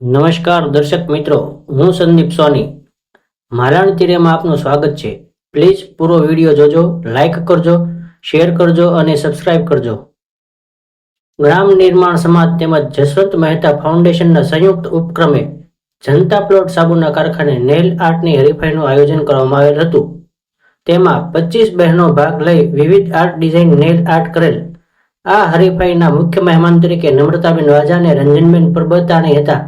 નમસ્કાર દર્શક મિત્રો, હું સંદીપ સોની. માલાણ તીરેમાં આપનું સ્વાગત છે. પ્લીઝ પૂરો વીડિયો જોજો લાઇક કરજો શેર કરજો અને સબસ્ક્રાઇબ કરજો. ગ્રામ નિર્માણ સમાજ તેમજ જસવંત મહેતા ફાઉન્ડેશનના સંયુક્ત ઉપક્રમે જનતા પ્લોટ સાબુના કારખાને નેલ આર્ટની હરીફાઈનું આયોજન કરવામાં આવેલ હતું. તેમાં પચીસ બહેનો ભાગ લઈ વિવિધ આર્ટ ડિઝાઇન નેલ આર્ટ કરેલ. આ હરીફાઈના મુખ્ય મહેમાન તરીકે નમ્રતાબેન વાજા અને રંજનબેન પરબતાણી હતા.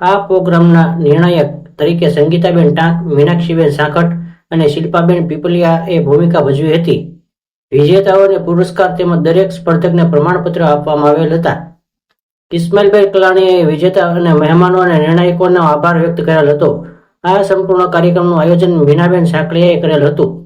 આ પ્રોગ્રામના નિર્ણાયક તરીકે સંગીતાબેન ટાંક, મીનાક્ષીબેન સાંકટ અને શિલ્પાબેન પીપલિયા એ ભૂમિકા ભજવી હતી. વિજેતાઓને પુરસ્કાર તેમજ દરેક સ્પર્ધકને પ્રમાણપત્ર આપવામાં આવેલ હતા. ઇસ્માઇલભાઈ કલાણીએ વિજેતા અને મહેમાનો અને નિર્ણાયકોનો આભાર વ્યક્ત કરેલ હતો. આ સંપૂર્ણ કાર્યક્રમનું આયોજન મીનાબેન સાંકળીયાએ કરેલ હતું.